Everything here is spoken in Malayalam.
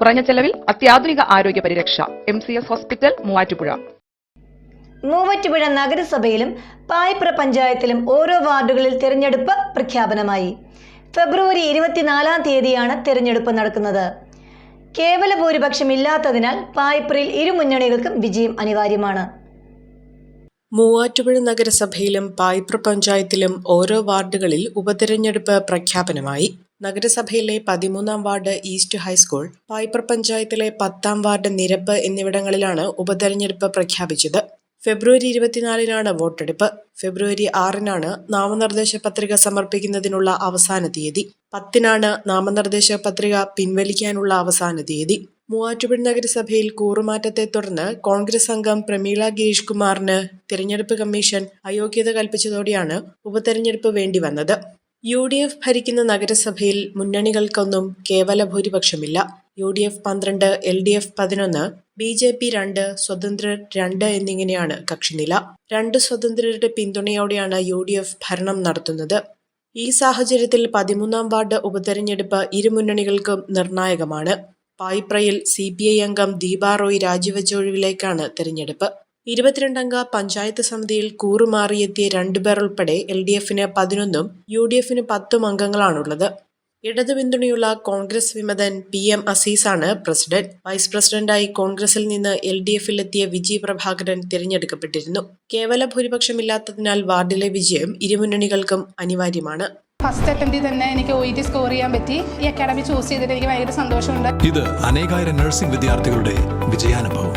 കുറഞ്ഞ ചെലവിൽ അത്യാധുനിക ആരോഗ്യ പരിരക്ഷ. M C S hospital Muvattupuzha. Muvattupuzha നഗരസഭയിലും Payipra പഞ്ചായത്തിലും ഓരോ വാർഡുകളിൽ തിരഞ്ഞെടുപ്പ് പ്രഖ്യാപനമായി. ഫെബ്രുവരി ഇരുപത്തിനാലാം തീയതിയാണ് തിരഞ്ഞെടുപ്പ് നടക്കുന്നത്. കേവല ഭൂരിപക്ഷം ഇല്ലാത്തതിനാൽ പായ്പ്രയിൽ ഇരു മുന്നണികൾക്കും വിജയം അനിവാര്യമാണ്. മൂവാറ്റുപുഴ നഗരസഭയിലും പായ്പ്ര പഞ്ചായത്തിലും ഓരോ വാർഡുകളിൽ ഉപതെരഞ്ഞെടുപ്പ് പ്രഖ്യാപനമായി. നഗരസഭയിലെ പതിമൂന്നാം വാർഡ് ഈസ്റ്റ് ഹൈസ്കൂൾ പായ്പർ പഞ്ചായത്തിലെ പത്താം വാർഡ് നിരപ്പ് എന്നിവിടങ്ങളിലാണ് ഉപതെരഞ്ഞെടുപ്പ് പ്രഖ്യാപിച്ചത്. ഫെബ്രുവരി ഇരുപത്തിനാലിനാണ് വോട്ടെടുപ്പ്. ഫെബ്രുവരി ആറിനാണ് നാമനിർദ്ദേശ പത്രിക സമർപ്പിക്കുന്നതിനുള്ള അവസാന തീയതി. പത്തിനാണ് നാമനിർദ്ദേശ പത്രിക പിൻവലിക്കാനുള്ള അവസാന തീയതി. മൂവാറ്റുപുഴ നഗരസഭയിൽ കൂറുമാറ്റത്തെ തുടർന്ന് കോൺഗ്രസ് അംഗം പ്രമീള ഗിരീഷ് കുമാറിന് തിരഞ്ഞെടുപ്പ് കമ്മീഷൻ അയോഗ്യത കൽപ്പിച്ചതോടെയാണ് ഉപതെരഞ്ഞെടുപ്പ് വേണ്ടിവന്നത്. യു ഡി എഫ് ഭരിക്കുന്ന നഗരസഭയിൽ മുന്നണികൾക്കൊന്നും കേവല ഭൂരിപക്ഷമില്ല. യു ഡി എഫ് പന്ത്രണ്ട് എൽ ഡി എഫ് പതിനൊന്ന് ബി ജെ പി രണ്ട് സ്വതന്ത്രർ രണ്ട് എന്നിങ്ങനെയാണ് കക്ഷിനില. രണ്ട് സ്വതന്ത്രരുടെ പിന്തുണയോടെയാണ് യു ഡി എഫ് ഭരണം നടത്തുന്നത്. ഈ സാഹചര്യത്തിൽ പതിമൂന്നാം വാർഡ് ഉപതെരഞ്ഞെടുപ്പ് ഇരു മുന്നണികൾക്കും നിർണായകമാണ്. പായിപ്രയിൽ സി പി ഐ അംഗം ദീപാറോയ് രാജിവെച്ച ഒഴിവിലേക്കാണ് തെരഞ്ഞെടുപ്പ്. ഇരുപത്തിരണ്ടംഗ പഞ്ചായത്ത് സമിതിയിൽ കൂറുമാറിയെത്തിയ രണ്ടുപേർ ഉൾപ്പെടെ എൽ ഡി എഫിന് പതിനൊന്നും യു ഡി എഫിന് പത്തും അംഗങ്ങളാണുള്ളത്. ഇടതു പിന്തുണയുള്ള കോൺഗ്രസ് വിമതൻ പി എം അസീസാണ് പ്രസിഡന്റ്. വൈസ് പ്രസിഡന്റായി കോൺഗ്രസിൽ നിന്ന് എൽ ഡി എഫിലെത്തിയ വിജി പ്രഭാകരൻ തിരഞ്ഞെടുക്കപ്പെട്ടിരുന്നു. കേവല ഭൂരിപക്ഷമില്ലാത്തതിനാൽ വാർഡിലെ വിജയം ഇരുമുന്നണികൾക്കും അനിവാര്യമാണ്. ഫസ്റ്റ് അറ്റംപ്റ്റിൽ തന്നെ എനിക്ക് ഒ ഇ ടി സ്കോർ ചെയ്യാൻ പറ്റി. ഈ അക്കാഡമി ചൂസ് ചെയ്തിട്ട് എനിക്ക് ഭയങ്കര സന്തോഷമുണ്ട്. ഇത് അനേകായിരം നഴ്സിംഗ് വിദ്യാർത്ഥികളുടെ വിജയാനുഭവം.